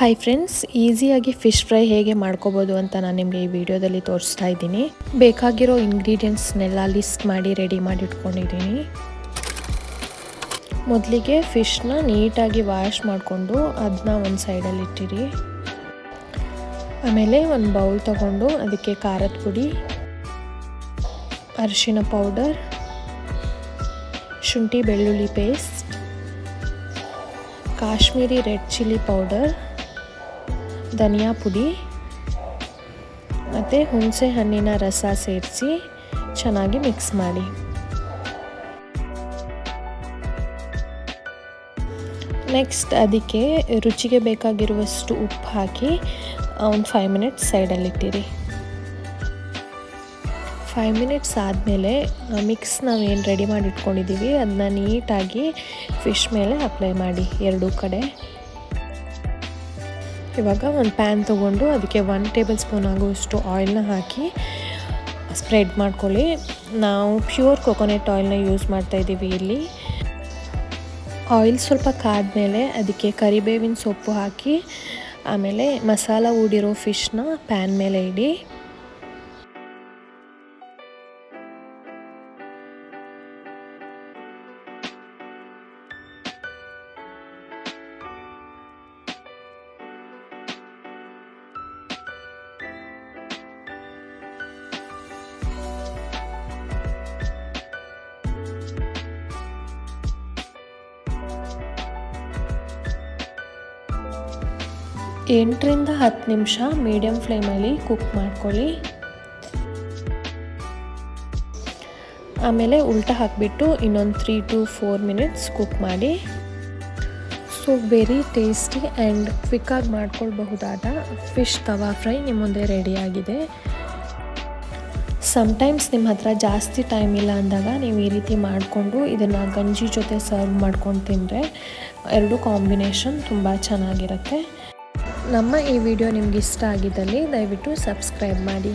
Hi friends ಈಸಿಯಾಗಿ fish fry ಹೇಗೆ ಮಾಡ್ಕೋಬೋದು ಅಂತ ನಾನು ನಿಮಗೆ ಈ ವಿಡಿಯೋದಲ್ಲಿ ತೋರಿಸ್ತಾ ಇದ್ದೀನಿ. ಬೇಕಾಗಿರೋ ಇಂಗ್ರೀಡಿಯೆಂಟ್ಸ್ನೆಲ್ಲ ಲಿಸ್ಟ್ ಮಾಡಿ ರೆಡಿ ಮಾಡಿ ಇಟ್ಕೊಂಡಿದ್ದೀನಿ. ಮೊದಲಿಗೆ ಫಿಶ್ನ ನೀಟಾಗಿ ವಾಶ್ ಮಾಡಿಕೊಂಡು ಅದನ್ನ ಒಂದು ಸೈಡಲ್ಲಿ ಇಟ್ಟಿರಿ. ಆಮೇಲೆ ಒಂದು ಬೌಲ್ ತಗೊಂಡು ಅದಕ್ಕೆ ಖಾರದ ಪುಡಿ, ಅರಿಶಿನ ಪೌಡರ್ ಶುಂಠಿ ಬೆಳ್ಳುಳ್ಳಿ paste Kashmiri red chilli powder ಧನಿಯಾ ಪುಡಿ, ಮತ್ತು ಹುಣಸೆ ಹಣ್ಣಿನ ರಸ ಸೇರಿಸಿ ಚೆನ್ನಾಗಿ ಮಿಕ್ಸ್ ಮಾಡಿ. ನೆಕ್ಸ್ಟ್ ಅದಕ್ಕೆ ರುಚಿಗೆ ಬೇಕಾಗಿರುವಷ್ಟು ಉಪ್ಪು ಹಾಕಿ ಒಂದು ಫೈವ್ ಮಿನಿಟ್ಸ್ ಸೈಡಲ್ಲಿಟ್ಟಿರಿ ಫೈವ್ ಮಿನಿಟ್ಸ್ ಆದಮೇಲೆ ಮಿಕ್ಸ್ ನಾವೇನು ರೆಡಿ ಮಾಡಿ ಇಟ್ಕೊಂಡಿದ್ದೀವಿ ಅದನ್ನ ನೀಟಾಗಿ ಫಿಶ್ ಮೇಲೆ ಅಪ್ಲೈ ಮಾಡಿ, ಎರಡೂ ಕಡೆ. ಇವಾಗ ಒಂದು ಪ್ಯಾನ್ ತೊಗೊಂಡು ಅದಕ್ಕೆ ಒನ್ ಟೇಬಲ್ ಸ್ಪೂನ್ ಆಗುವಷ್ಟು ಆಯಿಲ್ನ ಹಾಕಿ ಸ್ಪ್ರೆಡ್ ಮಾಡ್ಕೊಳ್ಳಿ. ನಾವು ಪ್ಯೂರ್ ಕೊಕೊನೆಟ್ ಆಯಿಲ್ನ ಯೂಸ್ ಮಾಡ್ತಾಯಿದ್ದೀವಿ ಇಲ್ಲಿ. ಆಯಿಲ್ ಸ್ವಲ್ಪ ಕಾದ್ಮೇಲೆ ಅದಕ್ಕೆ ಕರಿಬೇವಿನ ಸೊಪ್ಪು ಹಾಕಿ ಆಮೇಲೆ ಮಸಾಲ ಊಡಿರೋ ಫಿಶ್ನ ಪ್ಯಾನ್ ಮೇಲೆ ಇಡಿ. ಎಂಟರಿಂದ ಹತ್ತು ನಿಮಿಷ ಮೀಡಿಯಮ್ ಫ್ಲೇಮಲ್ಲಿ ಕುಕ್ ಮಾಡ್ಕೊಳ್ಳಿ. ಆಮೇಲೆ ಉಲ್ಟ ಹಾಕಿಬಿಟ್ಟು ಇನ್ನೊಂದು three to four minutes cook ಮಾಡಿ. ಸೊ, ವೆರಿ ಟೇಸ್ಟಿ ಆ್ಯಂಡ್ ಕ್ವಿಕ್ಕಾಗಿ ಮಾಡ್ಕೊಳ್ಬಹುದಾದ ಫಿಶ್ ತವಾ ಫ್ರೈ ನಿಮ್ಮ ಮುಂದೆ ರೆಡಿಯಾಗಿದೆ ಸಮ್ಟೈಮ್ಸ್ ನಿಮ್ಮ ಹತ್ರ ಜಾಸ್ತಿ ಟೈಮ್ ಇಲ್ಲ ಅಂದಾಗ ನೀವು ಈ ರೀತಿ ಮಾಡಿಕೊಂಡು ಇದನ್ನು ಗಂಜಿ ಜೊತೆ ಸರ್ವ್ ಮಾಡ್ಕೊಂಡು ತಿಂದರೆ ಎರಡು ಕಾಂಬಿನೇಷನ್ ತುಂಬ ಚೆನ್ನಾಗಿರುತ್ತೆ. ನಮ್ಮ ಈ ವಿಡಿಯೋ ನಿಮ್ಗೆ ಇಷ್ಟ ಆಗಿದ್ದಲ್ಲಿ ದಯವಿಟ್ಟು ಸಬ್ಸ್ಕ್ರೈಬ್ ಮಾಡಿ.